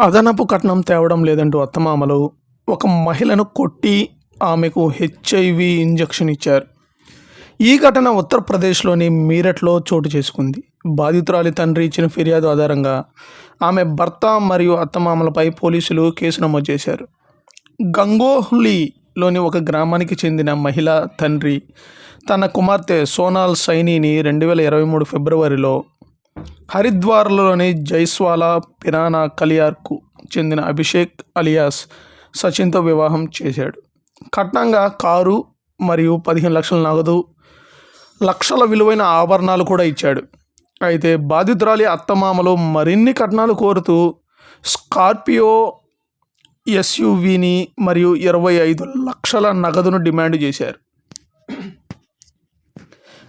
అదనపు కట్నం తేవడం లేదంటూ అత్తమామలు ఒక మహిళను కొట్టి ఆమెకు హెచ్ఐవి ఇంజెక్షన్ ఇచ్చారు. ఈ ఘటన ఉత్తరప్రదేశ్లోని మీరట్లో చోటు చేసుకుంది. బాధితురాలి తండ్రి ఇచ్చిన ఫిర్యాదు ఆధారంగా ఆమె భర్త మరియు అత్తమామలపై పోలీసులు కేసు నమోదు చేశారు. గంగోహ్లీలోని ఒక గ్రామానికి చెందిన మహిళ తండ్రి తన కుమార్తె సోనాల్ సైనీని రెండు వేల ఇరవై మూడు ఫిబ్రవరిలో హరిద్వార్లోని జైస్వాలా పిరానా కలియార్కు చెందిన అభిషేక్ అలియాస్ సచిన్తో వివాహం చేశాడు. కట్నంగా కారు మరియు పదిహేను లక్షల నగదు లక్షల విలువైన ఆభరణాలు కూడా ఇచ్చాడు. అయితే బాధితురాలి అత్తమామలు మరిన్ని కట్నాలు కోరుతూ స్కార్పియో ఎస్యువీని మరియు ఇరవై ఐదు లక్షల నగదును డిమాండ్ చేశారు.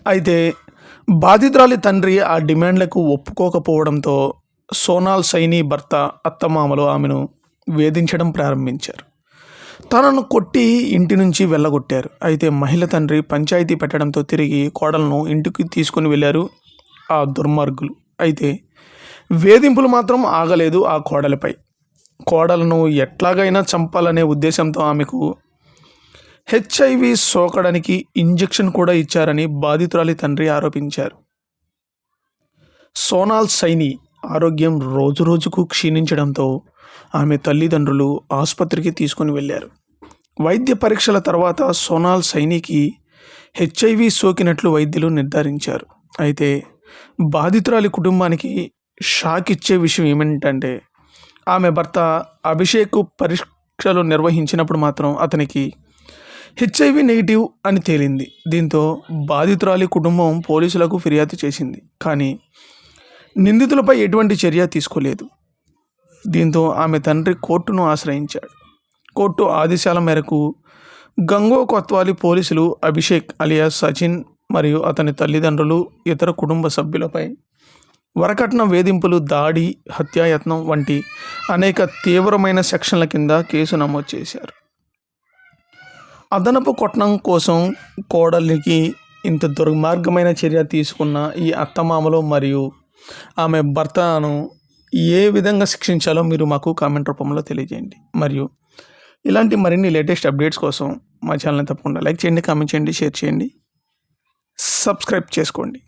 అయితే బాధితురాలి తండ్రి ఆ డిమాండ్లకు ఒప్పుకోకపోవడంతో సోనాల్ సైని భర్త అత్తమామలు ఆమెను వేధించడం ప్రారంభించారు. తనను కొట్టి ఇంటి నుంచి వెళ్ళగొట్టారు. అయితే మహిళ తండ్రి పంచాయతీ పెట్టడంతో తిరిగి కోడలను ఇంటికి తీసుకుని వెళ్ళారు ఆ దుర్మార్గులు. అయితే వేధింపులు మాత్రం ఆగలేదు ఆ కోడలిపై. కోడలను ఎట్లాగైనా చంపాలనే ఉద్దేశంతో ఆమెకు హెచ్ఐవి సోకడానికి ఇంజెక్షన్ కూడా ఇచ్చారని బాధితురాలి తండ్రి ఆరోపించారు. సోనాల్ సైని ఆరోగ్యం రోజురోజుకు క్షీణించడంతో ఆమె తల్లిదండ్రులు ఆసుపత్రికి తీసుకుని వెళ్ళారు. వైద్య పరీక్షల తర్వాత సోనాల్ సైనికి హెచ్ఐవి సోకినట్లు వైద్యులు నిర్ధారించారు. అయితే బాధితురాలి కుటుంబానికి షాక్ ఇచ్చే విషయం ఏమిటంటే ఆమె భర్త అభిషేక్ పరీక్షలు నిర్వహించినప్పుడు మాత్రం అతనికి హెచ్ఐవి నెగిటివ్ అని తేలింది. దీంతో బాధితురాలి కుటుంబం పోలీసులకు ఫిర్యాదు చేసింది. కానీ నిందితులపై ఎటువంటి చర్య తీసుకోలేదు. దీంతో ఆమె తండ్రి కోర్టును ఆశ్రయించాడు. కోర్టు ఆదేశాల మేరకు గంగో కొత్వాలి పోలీసులు అభిషేక్ అలియాస్ సచిన్ మరియు అతని తల్లిదండ్రులు ఇతర కుటుంబ సభ్యులపై వరకట్న వేధింపులు దాడి హత్యాయత్నం వంటి అనేక తీవ్రమైన సెక్షన్ల కింద కేసు నమోదు చేశారు. అదనపు కొట్టడం కోసం కోడలికి ఇంత దుర్మార్గమైన చర్య తీసుకున్న ఈ అత్తమామలు మరియు ఆమె భర్తను ఏ విధంగా శిక్షించాలో మీరు మాకు కామెంట్ రూపంలో తెలియజేయండి. మరియు ఇలాంటి మరిన్ని లేటెస్ట్ అప్డేట్స్ కోసం మా ఛానల్ని తప్పకుండా లైక్ చేయండి కామెంట్ చేయండి షేర్ చేయండి సబ్స్క్రైబ్ చేసుకోండి.